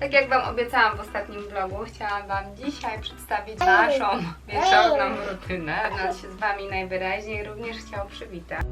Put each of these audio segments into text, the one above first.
Tak jak Wam obiecałam w ostatnim vlogu, chciałam Wam dzisiaj przedstawić naszą wieczorną rutynę. Żegnać się z Wami najwyraźniej również chciał przywitać.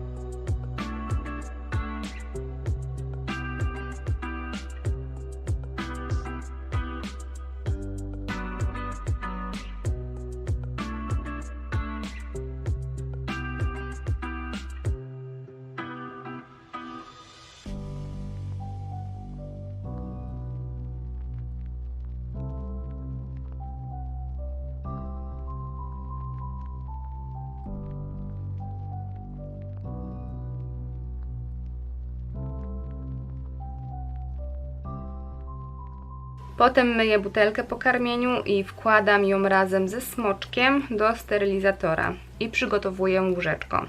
Potem myję butelkę po karmieniu i wkładam ją razem ze smoczkiem do sterylizatora i przygotowuję łóżeczko.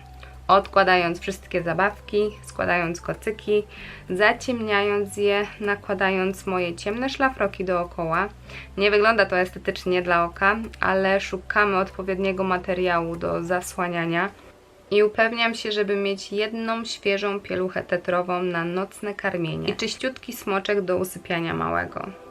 Odkładając wszystkie zabawki, składając kocyki, zaciemniając je, nakładając moje ciemne szlafroki dookoła. Nie wygląda to estetycznie dla oka, ale szukamy odpowiedniego materiału do zasłaniania i upewniam się, żeby mieć jedną świeżą pieluchę tetrową na nocne karmienie i czyściutki smoczek do usypiania małego.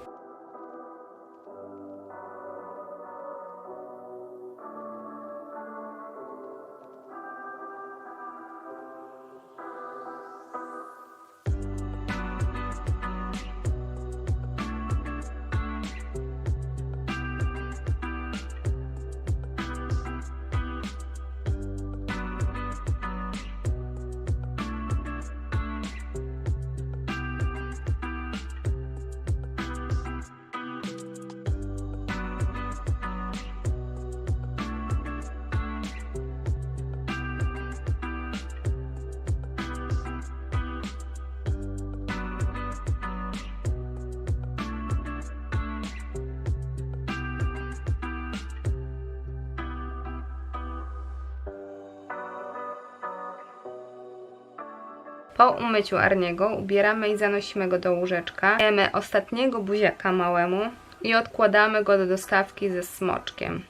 Po umyciu Arniego ubieramy i zanosimy go do łóżeczka. Dajemy ostatniego buziaka małemu i odkładamy go do dostawki ze smoczkiem.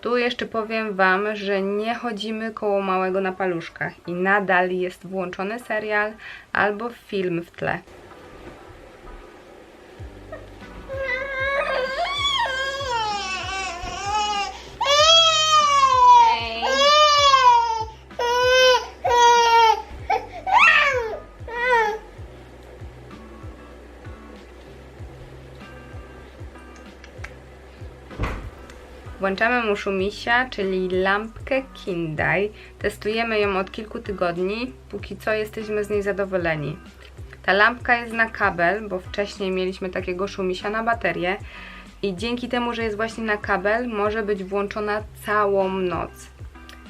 Tu jeszcze powiem Wam, że nie chodzimy koło małego na paluszkach i nadal jest włączony serial albo film w tle. Włączamy mu szumisia, czyli lampkę Kindai. Testujemy ją od kilku tygodni, póki co jesteśmy z niej zadowoleni. Ta lampka jest na kabel, bo wcześniej mieliśmy takiego szumisia na baterię i dzięki temu, że jest właśnie na kabel, może być włączona całą noc.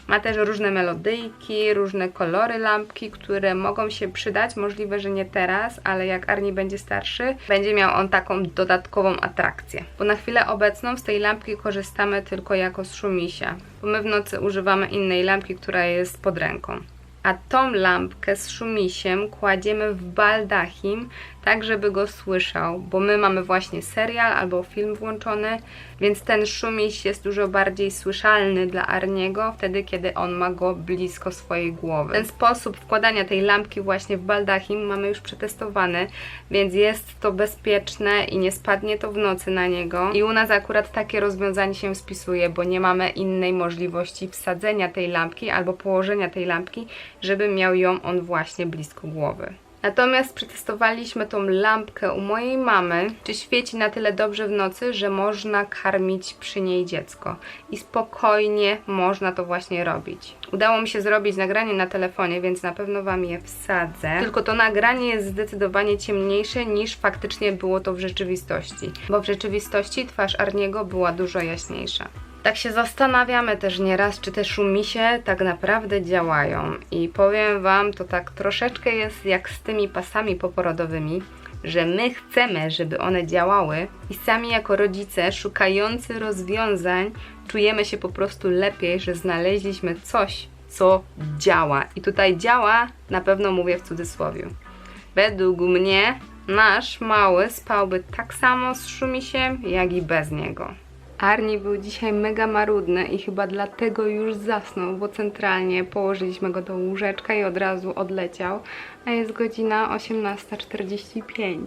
Ma też różne melodyjki, różne kolory lampki, które mogą się przydać. Możliwe, że nie teraz, ale jak Arni będzie starszy, będzie miał on taką dodatkową atrakcję. Bo na chwilę obecną z tej lampki korzystamy tylko jako z szumisia, bo my w nocy używamy innej lampki, która jest pod ręką. A tą lampkę z szumisiem kładziemy w baldachim, tak żeby go słyszał, bo my mamy właśnie serial albo film włączony, więc ten szumiś jest dużo bardziej słyszalny dla Arniego wtedy, kiedy on ma go blisko swojej głowy. Ten sposób wkładania tej lampki właśnie w baldachim mamy już przetestowany, więc jest to bezpieczne i nie spadnie to w nocy na niego. I u nas akurat takie rozwiązanie się spisuje, bo nie mamy innej możliwości wsadzenia tej lampki albo położenia tej lampki, żeby miał ją on właśnie blisko głowy. Natomiast przetestowaliśmy tą lampkę u mojej mamy, czy świeci na tyle dobrze w nocy, że można karmić przy niej dziecko. I spokojnie można to właśnie robić. Udało mi się zrobić nagranie na telefonie, więc na pewno Wam je wsadzę. Tylko to nagranie jest zdecydowanie ciemniejsze niż faktycznie było to w rzeczywistości. Bo w rzeczywistości twarz Arniego była dużo jaśniejsza. Tak się zastanawiamy też nieraz, czy te szumisie tak naprawdę działają. I powiem Wam, to tak troszeczkę jest jak z tymi pasami poporodowymi, że my chcemy, żeby one działały i sami jako rodzice szukający rozwiązań czujemy się po prostu lepiej, że znaleźliśmy coś, co działa. I tutaj działa, na pewno mówię w cudzysłowie. Według mnie nasz mały spałby tak samo z szumisiem, jak i bez niego. Arni był dzisiaj mega marudny i chyba dlatego już zasnął, bo centralnie położyliśmy go do łóżeczka i od razu odleciał, a jest godzina 18.45.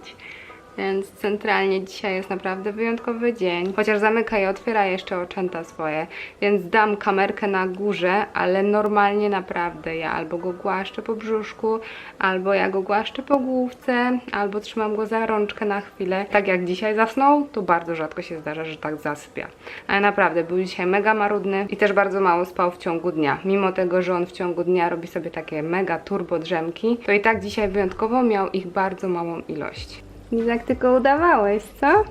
Więc centralnie dzisiaj jest naprawdę wyjątkowy dzień. Chociaż zamyka i otwiera jeszcze oczęta swoje. Więc dam kamerkę na górze, ale normalnie naprawdę ja albo go głaszczę po brzuszku, albo ja go głaszczę po główce, albo trzymam go za rączkę na chwilę. Tak jak dzisiaj zasnął, to bardzo rzadko się zdarza, że tak zasypia. Ale naprawdę był dzisiaj mega marudny i też bardzo mało spał w ciągu dnia. Mimo tego, że on w ciągu dnia robi sobie takie mega turbo drzemki, to i tak dzisiaj wyjątkowo miał ich bardzo małą ilość. Jak tylko udawałeś, co?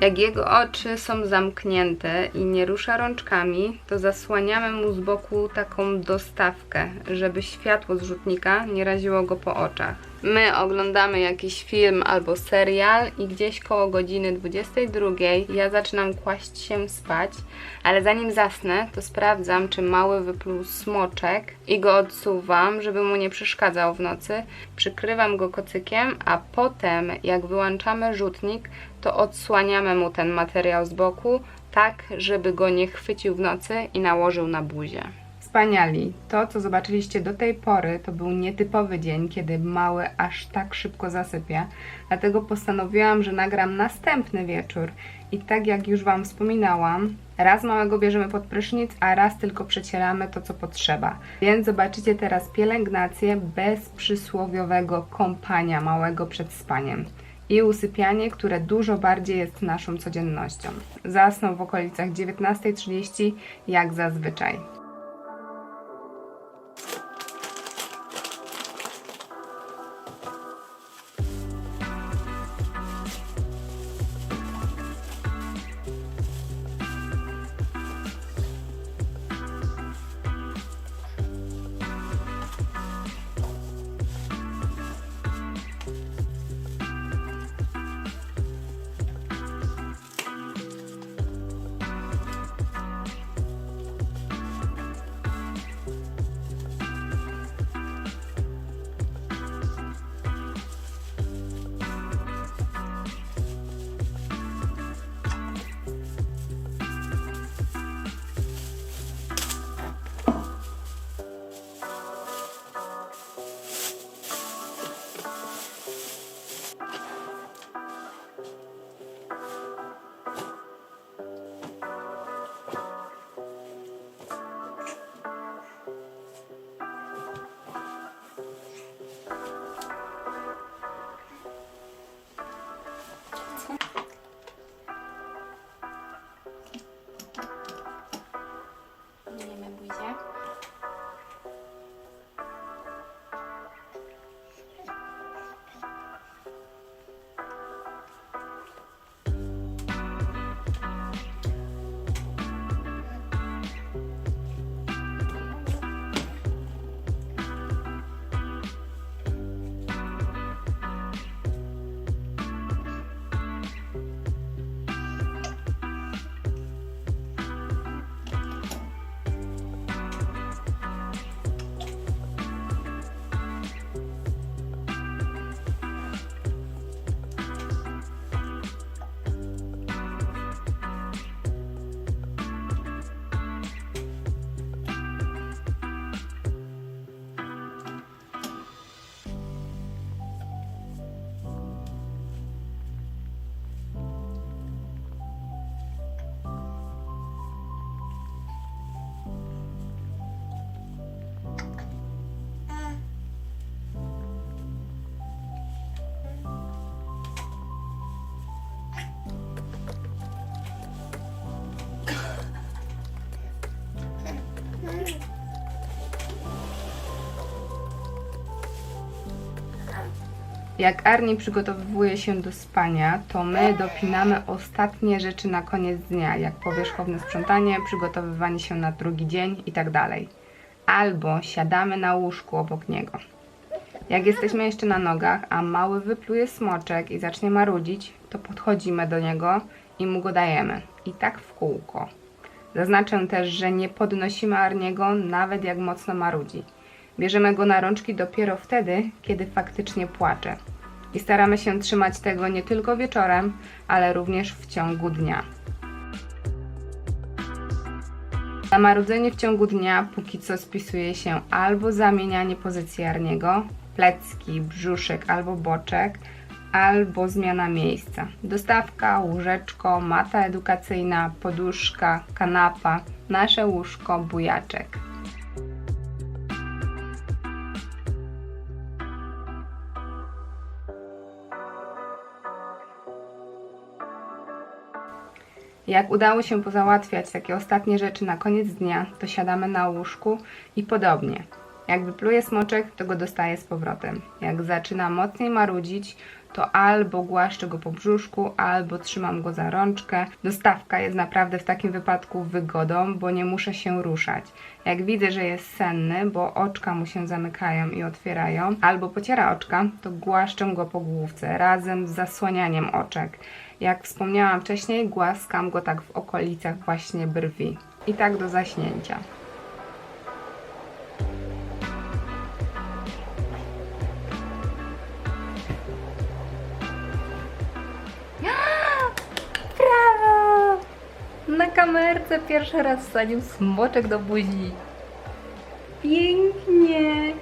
Jak jego oczy są zamknięte i nie rusza rączkami, to zasłaniamy mu z boku taką dostawkę, żeby światło z rzutnika nie raziło go po oczach. My oglądamy jakiś film albo serial i gdzieś koło godziny 22 ja zaczynam kłaść się spać, ale zanim zasnę, to sprawdzam, czy mały wypluł smoczek i go odsuwam, żeby mu nie przeszkadzał w nocy. Przykrywam go kocykiem, a potem, jak wyłączamy rzutnik, to odsłaniamy mu ten materiał z boku, tak, żeby go nie chwycił w nocy i nałożył na buzię. Wspaniali. To, co zobaczyliście do tej pory, to był nietypowy dzień, kiedy mały aż tak szybko zasypia. Dlatego postanowiłam, że nagram następny wieczór. I tak jak już Wam wspominałam, raz małego bierzemy pod prysznic, a raz tylko przecieramy to, co potrzeba. Więc zobaczycie teraz pielęgnację bez przysłowiowego kąpania małego przed spaniem i usypianie, które dużo bardziej jest naszą codziennością. Zasnął w okolicach 19.30 jak zazwyczaj. Yeah. Jak Arni przygotowuje się do spania, to my dopinamy ostatnie rzeczy na koniec dnia, jak powierzchowne sprzątanie, przygotowywanie się na drugi dzień itd. Albo siadamy na łóżku obok niego. Jak jesteśmy jeszcze na nogach, a mały wypluje smoczek i zacznie marudzić, to podchodzimy do niego i mu go dajemy. I tak w kółko. Zaznaczę też, że nie podnosimy Arniego, nawet jak mocno marudzi. Bierzemy go na rączki dopiero wtedy, kiedy faktycznie płacze. I staramy się trzymać tego nie tylko wieczorem, ale również w ciągu dnia. Na marudzenie w ciągu dnia póki co spisuje się albo zamienianie pozycji Arniego, plecki, brzuszek albo boczek, albo zmiana miejsca. Dostawka, łóżeczko, mata edukacyjna, poduszka, kanapa, nasze łóżko, bujaczek. Jak udało się pozałatwiać takie ostatnie rzeczy na koniec dnia, to siadamy na łóżku i podobnie. Jak wypluje smoczek, to go dostaje z powrotem. Jak zaczyna mocniej marudzić, to albo głaszczę go po brzuszku, albo trzymam go za rączkę. Dostawka jest naprawdę w takim wypadku wygodą, bo nie muszę się ruszać. Jak widzę, że jest senny, bo oczka mu się zamykają i otwierają, albo pociera oczka, to głaszczę go po główce razem z zasłanianiem oczek. Jak wspomniałam wcześniej, głaskam go tak w okolicach właśnie brwi. I tak do zaśnięcia. Kamerce pierwszy raz wsadził smoczek do buzi. Pięknie!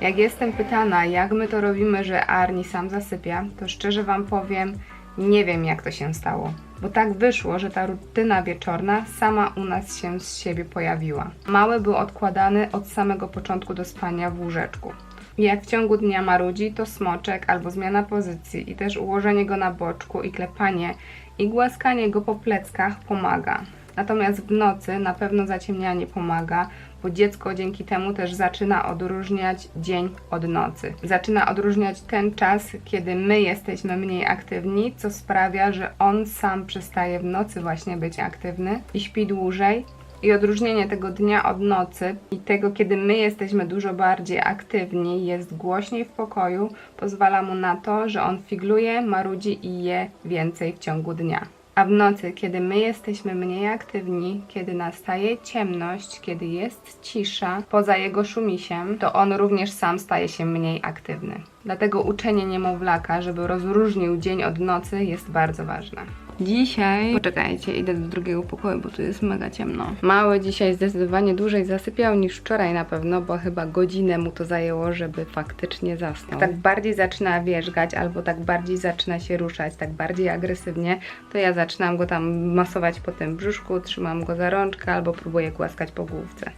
Jak jestem pytana, jak my to robimy, że Arni sam zasypia, to szczerze Wam powiem, nie wiem jak to się stało. Bo tak wyszło, że ta rutyna wieczorna sama u nas się z siebie pojawiła. Mały był odkładany od samego początku do spania w łóżeczku. Jak w ciągu dnia marudzi, to smoczek albo zmiana pozycji i też ułożenie go na boczku i klepanie i głaskanie go po pleckach pomaga. Natomiast w nocy na pewno zaciemnianie pomaga, bo dziecko dzięki temu też zaczyna odróżniać dzień od nocy. Zaczyna odróżniać ten czas, kiedy my jesteśmy mniej aktywni, co sprawia, że on sam przestaje w nocy właśnie być aktywny i śpi dłużej. I odróżnienie tego dnia od nocy i tego, kiedy my jesteśmy dużo bardziej aktywni, jest głośniej w pokoju, pozwala mu na to, że on figluje, marudzi i je więcej w ciągu dnia. A w nocy, kiedy my jesteśmy mniej aktywni, kiedy nastaje ciemność, kiedy jest cisza, poza jego szumisiem, to on również sam staje się mniej aktywny. Dlatego uczenie niemowlaka, żeby rozróżnił dzień od nocy, jest bardzo ważne. Dzisiaj. Poczekajcie, idę do drugiego pokoju, bo tu jest mega ciemno. Mały dzisiaj zdecydowanie dłużej zasypiał niż wczoraj na pewno, bo chyba godzinę mu to zajęło, żeby faktycznie zasnął. Tak bardziej zaczyna wierzgać, albo tak bardziej zaczyna się ruszać, tak bardziej agresywnie, to ja zaczynam go tam masować po tym brzuszku, trzymam go za rączkę albo próbuję głaskać po główce.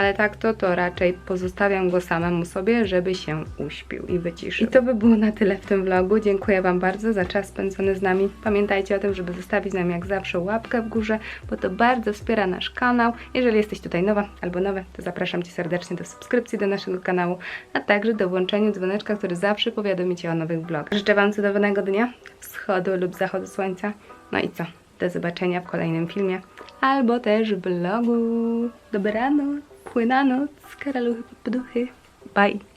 Ale tak to, to raczej pozostawiam go samemu sobie, żeby się uśpił i wyciszył. I to by było na tyle w tym vlogu. Dziękuję Wam bardzo za czas spędzony z nami. Pamiętajcie o tym, żeby zostawić nam jak zawsze łapkę w górze, bo to bardzo wspiera nasz kanał. Jeżeli jesteś tutaj nowa albo nowe, to zapraszam Cię serdecznie do subskrypcji do naszego kanału, a także do włączenia dzwoneczka, który zawsze powiadomi Cię o nowych vlogach. Życzę Wam cudownego dnia, wschodu lub zachodu słońca. No i co? Do zobaczenia w kolejnym filmie albo też vlogu. Dobranoc, płynanoc, karaluchy, poduchy. Bye!